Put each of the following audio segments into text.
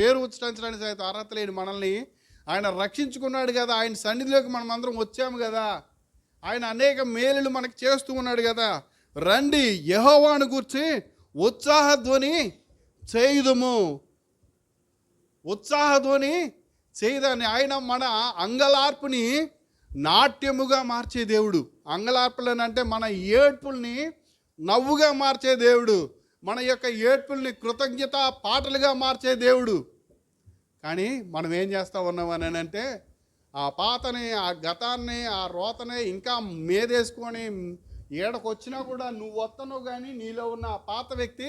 పేరు ఉచ్చరించడానికి అయితే అర్హత లేని మనల్ని ఆయన రక్షించుకున్నాడు కదా. ఆయన సన్నిధిలోకి మనం అందరం వచ్చాము కదా. ఆయన అనేక మేలులు మనకు చేస్తూ ఉన్నాడు కదా. రండి యహోవాను గుర్చి ఉత్సాహధ్వని చేయుదుము. ఉత్సాహధ్వని చేయదాన్ని. ఆయన మన అంగలార్పుని నాట్యముగా మార్చే దేవుడు. అంగలార్పులని అంటే మన ఏడ్పుల్ని నవ్వుగా మార్చే దేవుడు. మన యొక్క ఏడ్పుల్ని కృతజ్ఞత పాటలుగా మార్చే దేవుడు. కానీ మనం ఏం చేస్తూ ఉన్నాం అని అంటే ఆ పాతని ఆ గతాన్ని ఆ రోతని ఇంకా మేదేసుకొని ఏడకొచ్చినా కూడా నువ్వు వస్తున్నావు కానీ నీలో ఉన్న ఆ పాత వ్యక్తి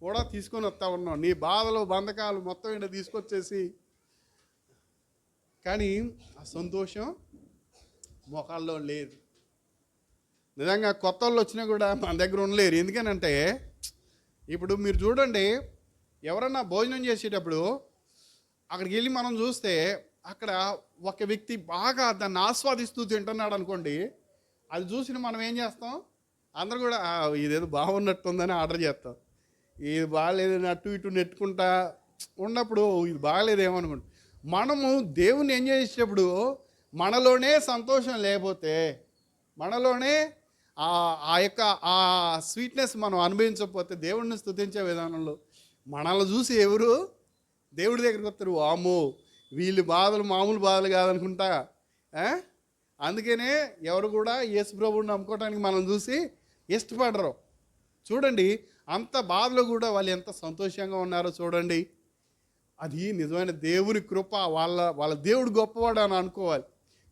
కూడా తీసుకొని వస్తా ఉన్నావు. నీ బాధలు బంధకాలు మొత్తం ఇక్కడ తీసుకొచ్చేసి. కానీ ఆ సంతోషం మొఖాల్లో లేదు. నిజంగా కొత్త వాళ్ళు వచ్చినా కూడా మన దగ్గర ఉండలేరు. ఎందుకనంటే ఇప్పుడు మీరు చూడండి ఎవరన్నా భోజనం చేసేటప్పుడు అక్కడికి వెళ్ళి మనం చూస్తే అక్కడ ఒక వ్యక్తి బాగా దాన్ని ఆస్వాదిస్తూ తింటున్నాడు అనుకోండి అది చూసిన మనం ఏం చేస్తాం? అందరు కూడా ఇదేదో బాగున్నట్టుందని ఆర్డర్ చేస్తాం. ఇది బాగాలేదు అటు ఇటు నెట్టుకుంటా ఉన్నప్పుడు ఇది బాగాలేదేమనుకుంటా అనుకోండి. మనము దేవుని ఎంజాయ్ చేసేటప్పుడు మనలోనే సంతోషం లేకపోతే మనలోనే ఆ ఆ యొక్క ఆ స్వీట్నెస్ మనం అనుభవించకపోతే దేవుడిని స్థుతించే విధానంలో మనల్ని చూసి ఎవరు దేవుడి దగ్గరికి వస్తారు వాము వీళ్ళు బాధలు మామూలు బాధలు కాదనుకుంటా. అందుకనే ఎవరు కూడా యేసు ప్రభుని నమ్ముకోవడానికి మనం చూసి ఇష్టపడరు. చూడండి అంత బాధలో కూడా వాళ్ళు ఎంత సంతోషంగా ఉన్నారో చూడండి. అది నిజమైన దేవుని కృప వాళ్ళ వాళ్ళ దేవుడు గొప్పవాడు అని అనుకోవాలి.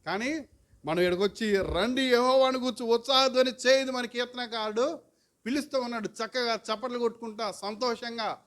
కానీ మనం ఇక్కడికొచ్చి రండి యెహోవాను కూర్చు ఉత్సాహధ్వని చేయదు మన కీర్తనకారుడు పిలుస్తూ ఉన్నాడు. చక్కగా చప్పట్లు కొట్టుకుంటా సంతోషంగా.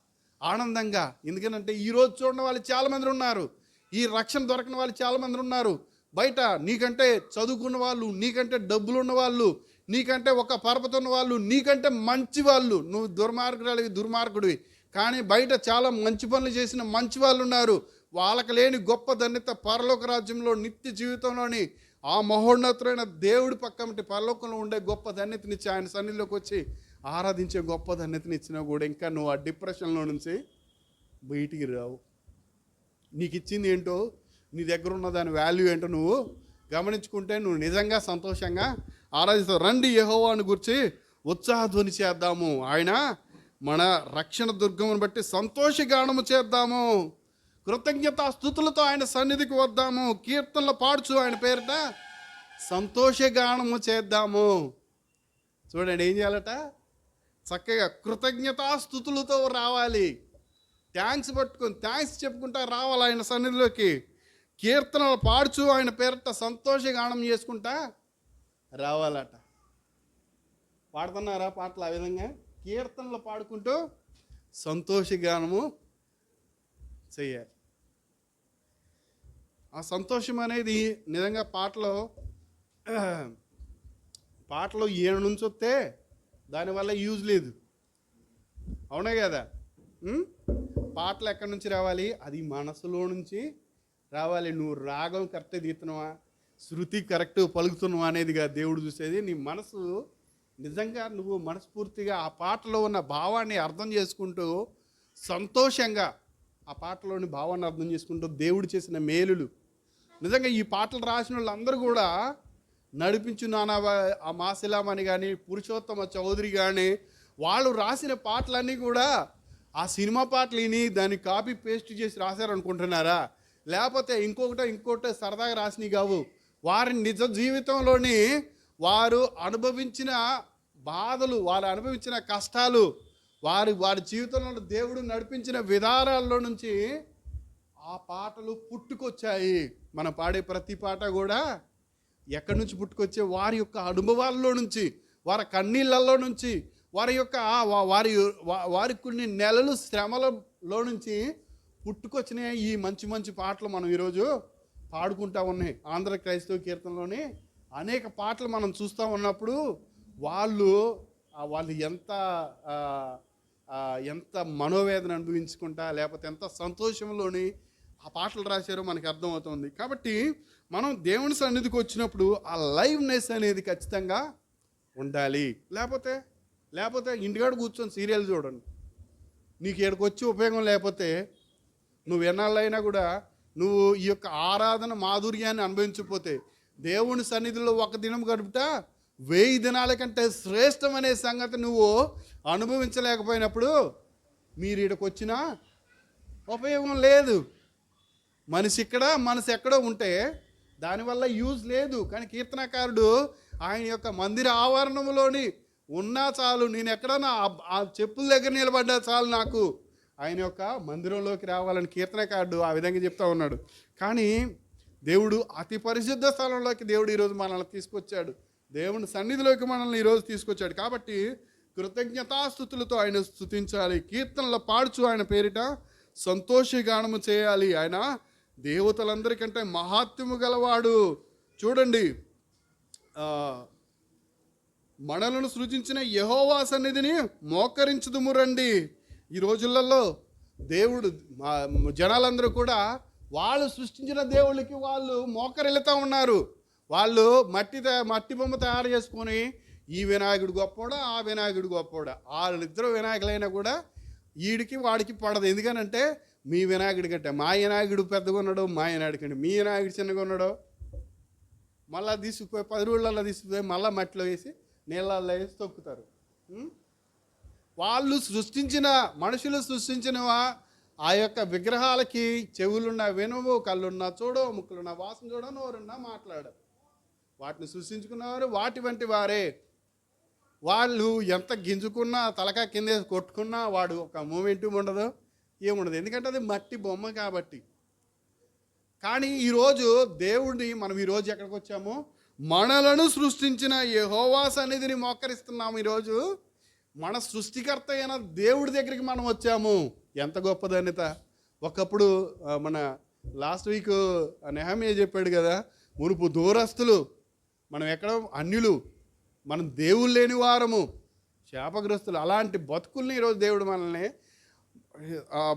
ఆనందంగా. ఎందుకనంటే ఈరోజు చూడని వాళ్ళు చాలామంది ఉన్నారు. ఈ రక్షణ దొరకని వాళ్ళు చాలామంది ఉన్నారు. బయట నీకంటే చదువుకున్న వాళ్ళు నీకంటే డబ్బులు ఉన్న వాళ్ళు నీకంటే ఒక పరపతి ఉన్న వాళ్ళు నీకంటే మంచి వాళ్ళు. నువ్వు దుర్మార్గురాలివి దుర్మార్గుడివి. కానీ బయట చాలా మంచి పనులు చేసిన మంచి వాళ్ళు ఉన్నారు. వాళ్ళకి లేని గొప్ప ధన్యత పరలోక రాజ్యంలో నిత్య జీవితంలోని ఆ మహోన్నతులైన దేవుడి పక్కమటి పరలోకంలో ఉండే గొప్ప ధన్యతనిచ్చి ఆయన సన్నిధిలోకి వచ్చి ఆరాధించే గొప్ప ధన్యతనిచ్చినా కూడా ఇంకా నువ్వు ఆ డిప్రెషన్లో నుంచి బయటికి రావు. నీకు ఇచ్చింది ఏంటో నీ దగ్గర ఉన్న దాని వాల్యూ ఏంటో నువ్వు గమనించుకుంటే నువ్వు నిజంగా సంతోషంగా ఆరాధిస్తావు. రండి యెహోవాను గురించి ఉత్సాహధ్వని చేద్దాము. ఆయన మన రక్షణ దుర్గమును బట్టి సంతోషగానము చేద్దాము. కృతజ్ఞత స్థుతులతో ఆయన సన్నిధికి వద్దాము. కీర్తనలు పాడుచు ఆయన పేరిట సంతోషగానము చేద్దాము. చూడండి ఏం చేయాలట? చక్కగా కృతజ్ఞతాస్థుతులతో రావాలి. థ్యాంక్స్ పట్టుకొని థ్యాంక్స్ చెప్పుకుంటా రావాలి ఆయన సన్నిధిలోకి. కీర్తనలు పాడుచు ఆయన పేరట సంతోషగానం చేసుకుంటా రావాలట. పాడుతున్నారా పాటలు ఆ విధంగా? కీర్తనలు పాడుకుంటూ సంతోషగానము చేయాలి. ఆ సంతోషం అనేది నిజంగా పాటలో పాటలో ఈయన నుంచి వస్తే దానివల్ల యూజ్ లేదు. అవునే కదా? పాటలు ఎక్కడి నుంచి రావాలి? అది మనసులో నుంచి రావాలి. నువ్వు రాగం కరెక్ట్ తీస్తున్నావా? శృతి కరెక్ట్ పలుకుతున్నావా అనేది దేవుడు చూసేది నీ మనసు నిజంగా నువ్వు మనస్ఫూర్తిగా ఆ పాటలో ఉన్న భావాన్ని అర్థం చేసుకుంటూ సంతోషంగా ఆ పాటలోని భావాన్ని అర్థం చేసుకుంటూ దేవుడు చేసిన మేలులు. నిజంగా ఈ పాటలు రాసిన వాళ్ళందరూ కూడా నడిపించు నానా ఆ మాసిలామని కానీ పురుషోత్తమ చౌదరి కానీ వాళ్ళు రాసిన పాటలన్నీ కూడా ఆ సినిమా పాటలు విని దాన్ని కాపీ పేస్ట్ చేసి రాశారు అనుకుంటున్నారా లేకపోతే ఇంకొకట ఇంకొకటో సరదాగా రాసినవి కావు. వారి నిజ జీవితంలోని వారు అనుభవించిన బాధలు వారు అనుభవించిన కష్టాలు వారి వారి జీవితంలో దేవుడు నడిపించిన విధానాల్లో నుంచి ఆ పాటలు పుట్టుకొచ్చాయి. మనం పాడే ప్రతి పాట కూడా ఎక్కడి నుంచి పుట్టుకొచ్చే వారి యొక్క అనుభవాల్లో నుంచి వారి కన్నీళ్ళల్లో నుంచి వారి యొక్క వారి వారి కొన్ని నెలలు శ్రమలలో నుంచి పుట్టుకొచ్చిన ఈ మంచి మంచి పాటలు మనం ఈరోజు పాడుకుంటా ఉన్నాయి. ఆంధ్ర క్రైస్తవ కీర్తనలోని అనేక పాటలు మనం చూస్తూ ఉన్నప్పుడు వాళ్ళు వాళ్ళు ఎంత ఎంత మనోవేదన అనుభవించుకుంటా లేకపోతే ఎంత సంతోషంలోని ఆ పాటలు రాశారో మనకి అర్థమవుతుంది. కాబట్టి మనం దేవుని సన్నిధికి వచ్చినప్పుడు ఆ లైవ్నెస్ అనేది ఖచ్చితంగా ఉండాలి. లేకపోతే లేకపోతే ఇంటికాడ కూర్చొని సీరియల్ చూడండి. నీకు ఇక్కడికి వచ్చి ఉపయోగం లేకపోతే నువ్వు ఎన్నాళ్ళైనా కూడా నువ్వు ఈ యొక్క ఆరాధన మాధుర్యాన్ని అనుభవించకపోతే దేవుని సన్నిధిలో ఒక దినం గడుపుట వెయ్యి దినాల కంటే శ్రేష్టమనే సంగతి నువ్వు అనుభవించలేకపోయినప్పుడు మీరు ఇక్కడికి వచ్చినా ఉపయోగం లేదు. మనిషి ఇక్కడ మనసు ఎక్కడో ఉంటే దానివల్ల యూజ్ లేదు. కానీ కీర్తనకారుడు ఆయన యొక్క మందిర ఆవరణంలోని ఉన్నా చాలు నేను ఎక్కడన్నా ఆ- చెప్పుల దగ్గర నిలబడ్డా చాలు నాకు ఆయన యొక్క మందిరంలోకి రావాలని కీర్తనకారుడు ఆ విధంగా చెప్తా ఉన్నాడు. కానీ దేవుడు అతి పరిశుద్ధ స్థలంలోకి దేవుడు ఈరోజు మనల్ని తీసుకొచ్చాడు. దేవుని సన్నిధిలోకి మనల్ని ఈరోజు తీసుకొచ్చాడు. కాబట్టి కృతజ్ఞతాస్థుతులతో ఆయన స్థుతించాలి కీర్తనలు పాడుచు ఆయన పేరిట సంతోషగానము చేయాలి. ఆయన దేవతలందరికంటే మహాత్మ్యము గలవాడు. చూడండి. మనలను సృజించిన యహోవా సన్నిధిని మోకరించుదుము రండి. ఈ రోజులలో దేవుడు జనాలందరూ కూడా వాళ్ళు సృష్టించిన దేవుళ్ళకి వాళ్ళు మోకరెళ్తూ ఉన్నారు. వాళ్ళు మట్టి మట్టి బొమ్మ తయారు చేసుకొని ఈ వినాయకుడు గొప్పోడా ఆ వినాయకుడు గొప్పోడా. వాళ్ళిద్దరు వినాయకులైనా కూడా వీడికి వాడికి పడదు. ఎందుకనంటే మీ వినాయకుడి కట్టే మా వినాయకుడు పెద్దగా ఉన్నాడు మా వినాయకుడి మీ వినాయకుడు చిన్నగా ఉన్నాడు మళ్ళీ తీసుకుపోయి పది రోజులలో తీసుకుపోయి మళ్ళీ మట్టిలో వేసి నీళ్ళల్లో వేసి తొక్కుతారు. వాళ్ళు సృష్టించిన మనుషులు సృష్టించినవా? ఆ యొక్క విగ్రహాలకి చెవులున్న వినువు కళ్ళున్న చూడవు ముక్కులున్న వాసన చూడవు నోరున్నా మాట్లాడవు వాటిని సృష్టించుకున్నవారు వాటి వంటి వారే. వాళ్ళు ఎంత గింజుకున్నా తలకా కింద కొట్టుకున్నా వాడు ఒక మూమెంట్ ఉండదు. ఏముండదు. ఎందుకంటే అది మట్టి బొమ్మ కాబట్టి. కానీ ఈరోజు దేవుడిని మనం ఈరోజు ఎక్కడికి వచ్చాము? మనలను సృష్టించిన యహోవా సన్నిధిని మోకరిస్తున్నాము ఈరోజు. మన సృష్టికర్త అయిన దేవుడి దగ్గరికి మనం వచ్చాము. ఎంత గొప్పదన్యత ఒకప్పుడు మన లాస్ట్ వీక్ నెహమే చెప్పాడు కదా మునుపు దూరస్తులు మనం ఎక్కడ అన్యులు మనం దేవుళ్ళు లేని వారము శాపగ్రస్తులు అలాంటి బతుకుల్ని ఈరోజు దేవుడు మనల్ని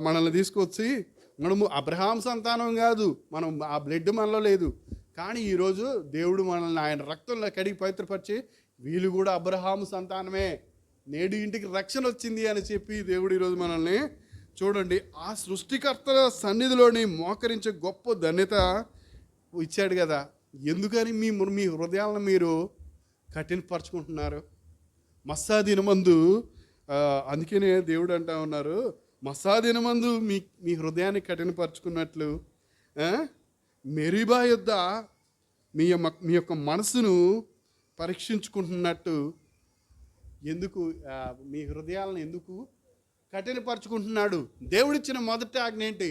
మనల్ని తీసుకొచ్చి మనము అబ్రహాం సంతానం కాదు మనం ఆ బ్లడ్ మనలో లేదు. కానీ ఈరోజు దేవుడు మనల్ని ఆయన రక్తంలో కడిగి పవిత్రపరిచి వీళ్ళు కూడా అబ్రహాం సంతానమే. నేడు ఇంటికి రక్షణ వచ్చింది అని చెప్పి దేవుడు ఈరోజు మనల్ని చూడండి ఆ సృష్టికర్తల సన్నిధిలోని మోకరించే గొప్ప ధన్యత ఇచ్చాడు కదా. ఎందుకని మీ మీ హృదయాలను మీరు కఠినపరుచుకుంటున్నారు? మస్సా దినమందు అందుకనే దేవుడు అంటా ఉన్నారు మసాదినమందు మీ మీ హృదయాన్ని కఠినపరుచుకున్నట్లు మెరీబా యొద్ద మీ యొక్క మీ యొక్క మనసును పరీక్షించుకుంటున్నట్టు ఎందుకు మీ హృదయాలను ఎందుకు కఠినపరుచుకుంటున్నాడు? దేవుడిచ్చిన మొదటి ఆజ్ఞ ఏంటి?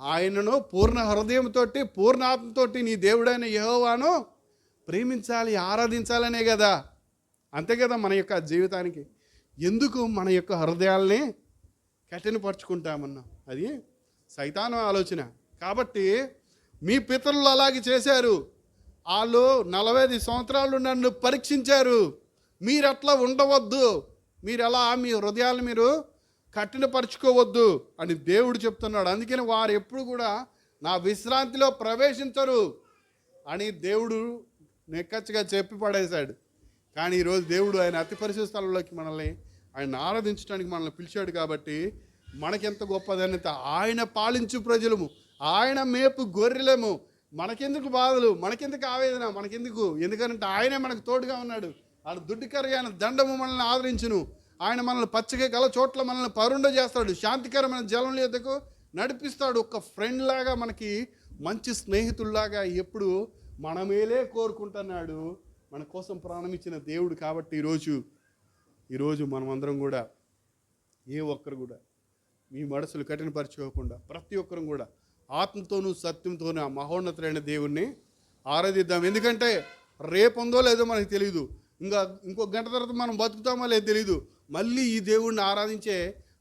ఆయనను పూర్ణ హృదయంతోటి పూర్ణ నీ దేవుడైన యహోవాను ప్రేమించాలి ఆరాధించాలనే కదా అంతే కదా మన యొక్క జీవితానికి. ఎందుకు మన యొక్క హృదయాల్ని కఠినపరుచుకుంటామన్నాం. అది సైతానం ఆలోచన. కాబట్టి మీ పితరులు అలాగే చేశారు. వాళ్ళు నలభై ఐదు సంవత్సరాలు నన్ను పరీక్షించారు. మీరు అట్లా ఉండవద్దు. మీరు అలా మీ హృదయాలు మీరు కఠినపరుచుకోవద్దు అని దేవుడు చెప్తున్నాడు. అందుకని వారు ఎప్పుడు కూడా నా విశ్రాంతిలో ప్రవేశించరు అని దేవుడు నెక్కచ్చగా చెప్పి పడేశాడు. కానీ ఈరోజు దేవుడు ఆయన అతి పరిశుద్ధ స్థలంలోకి మనల్ని ఆయన ఆరాధించడానికి మనల్ని పిలిచాడు కాబట్టి మనకెంత గొప్పదన్నత ఆయన పాలించు ప్రజలము ఆయన మేపు గొర్రెలము. మనకెందుకు బాధలు? మనకెందుకు ఆవేదన? మనకెందుకు? ఎందుకంటే ఆయనే మనకు తోడుగా ఉన్నాడు. ఆయన దుడ్డికరమైన దండము మనల్ని ఆదరించును. ఆయన మనల్ని పచ్చగా గల చోట్ల మనల్ని పరుండ చేస్తాడు. శాంతికరమైన జలం లేదకు నడిపిస్తాడు. ఒక ఫ్రెండ్ లాగా మనకి మంచి స్నేహితుల్లాగా ఎప్పుడు మనమేలే కోరుకుంటున్నాడు. మన కోసం ప్రాణం ఇచ్చిన దేవుడు కాబట్టి ఈరోజు ఈరోజు మనమందరం కూడా ఏ ఒక్కరు కూడా మీ మనసులు కఠినపరచుకోకుండా ప్రతి ఒక్కరూ కూడా ఆత్మతోనూ సత్యంతోనూ ఆ మహోన్నతులైన దేవుణ్ణి ఆరాధిద్దాం. ఎందుకంటే రేపు ఉందో లేదో మనకు తెలియదు ఇంకా ఇంకో గంట తర్వాత మనం బతుకుతామో లేదో తెలియదు మళ్ళీ ఈ దేవుణ్ణి ఆరాధించే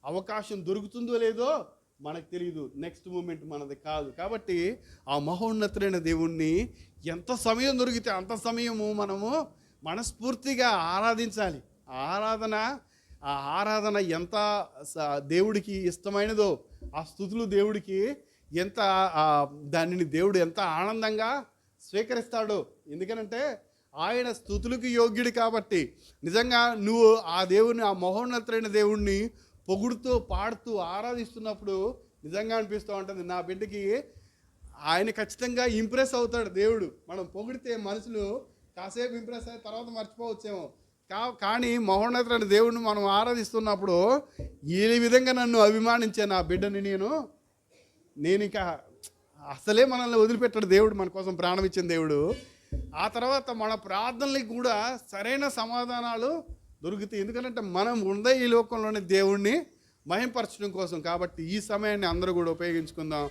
అవకాశం దొరుకుతుందో లేదో మనకు తెలియదు నెక్స్ట్ మూమెంట్ మనది కాదు. కాబట్టి ఆ మహోన్నతులైన దేవుణ్ణి ఎంత సమయం దొరికితే అంత సమయము మనము మనస్ఫూర్తిగా ఆరాధించాలి. ఆరాధన ఆ ఆరాధన ఎంత స- దేవుడికి ఇష్టమైనదో ఆ స్థుతులు దేవుడికి ఎంత దానిని దేవుడు ఎంత ఆనందంగా స్వీకరిస్తాడో. ఎందుకనంటే ఆయన స్థుతులకు యోగ్యుడు కాబట్టి నిజంగా నువ్వు ఆ దేవుని ఆ మహోన్నతులైన దేవుణ్ణి పొగుడుతూ పాడుతూ ఆరాధిస్తున్నప్పుడు నిజంగా అనిపిస్తూ ఉంటుంది. నా బిడ్డకి ఆయన ఖచ్చితంగా ఇంప్రెస్ అవుతాడు దేవుడు. మనం పొగిడితే మనుషులు కాసేపు ఇంప్రెస్ అయిన తర్వాత మర్చిపోవచ్చేమో. కా కానీ మహోన్నతుడైన దేవుడిని మనం ఆరాధిస్తున్నప్పుడు ఈ విధంగా నన్ను అభిమానించే నా బిడ్డని నేను నేను ఇంకా అసలే మనల్ని వదిలిపెట్టాడు దేవుడు మన కోసం ప్రాణం ఇచ్చిన దేవుడు. ఆ తర్వాత మన ప్రార్థనలకి కూడా సరైన సమాధానాలు దొరుకుతాయి. ఎందుకంటే మనం ఉందే ఈ లోకంలోనే దేవుణ్ణి మహింపరచడం కోసం కాబట్టి ఈ సమయాన్ని అందరూ కూడా ఉపయోగించుకుందాం.